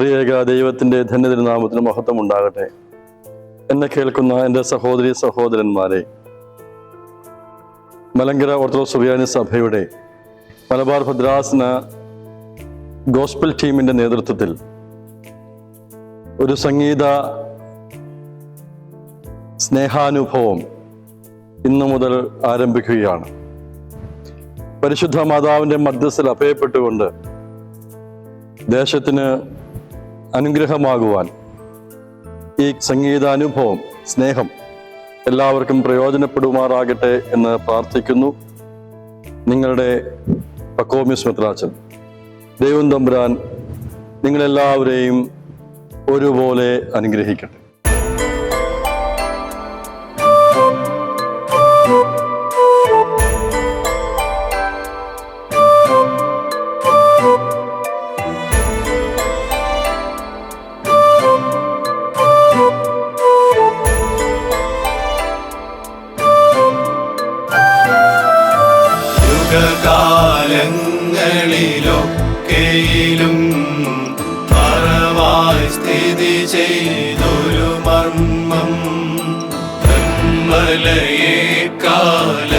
ത്രിയേക ദൈവത്തിന്റെ ധന്യതിരുനാമത്തിന് മഹത്വം ഉണ്ടാകട്ടെ എന്നെ കേൾക്കുന്ന എന്റെ സഹോദരി സഹോദരന്മാരെ. മലങ്കര ഓർത്തഡോക്സ് സുറിയാനി സഭയുടെ മലബാർ ഭദ്രാസന ഗോസ്പിൽ ടീമിന്റെ നേതൃത്വത്തിൽ ഒരു സംഗീത സ്നേഹാനുഭവം ഇന്നു മുതൽ ആരംഭിക്കുകയാണ്. പരിശുദ്ധ മാതാവിന്റെ മധ്യസ്ഥൽ അഭയപ്പെട്ടുകൊണ്ട് ദേശത്തിന് അനുഗ്രഹമാകുവാൻ ഈ സംഗീതാനുഭവം സ്നേഹം എല്ലാവർക്കും പ്രയോജനപ്പെടുമാറാകട്ടെ എന്ന് പ്രാർത്ഥിക്കുന്നു. നിങ്ങളുടെ പക്കോമിസ് മിത്രാച്ചൻ ദൈവം തമ്പുരാൻ നിങ്ങളെല്ലാവരെയും ഒരുപോലെ അനുഗ്രഹിക്കട്ടെ. യുഗകാലങ്ങളിലൊക്കെയിലും മറവായി സ്ഥിതി ചെയ്തൊരു മർമ്മം. ബ്രഹ്മലയെ കാല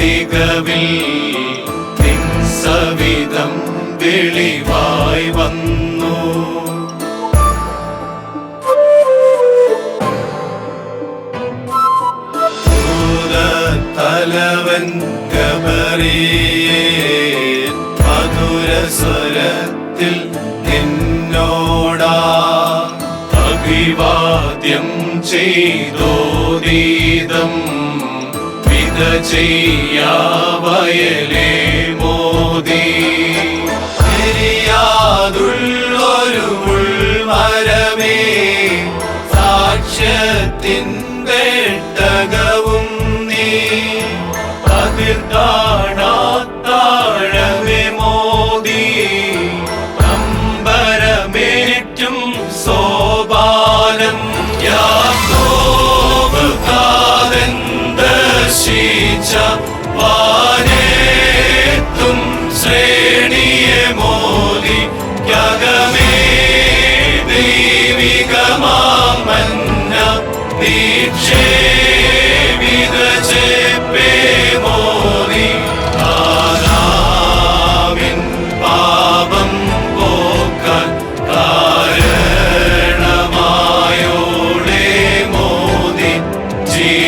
തികവിൽ സവിധം വെളിവായി വന്നു. തലവൻ ഗബറിയേ മധുര സ്വരത്തിൽ നിന്നോടാ അഭിവാദ്യം ചെയ്തോദീതം വിത ചെയ്യാവയലേ മോദി. പെരിയാതുള്ളൊരു മുൾമരമേ സാക്ഷ്യത്തിൻ നീ. അതിർ സോപാനം യാക്കോബ് കാതൻ ദർശിച്ച വാനേത്തും ശ്രേണിയെ മോദി യഗമേ ദൈവികമാമന്ന വിദചേപ്പേ Jesus.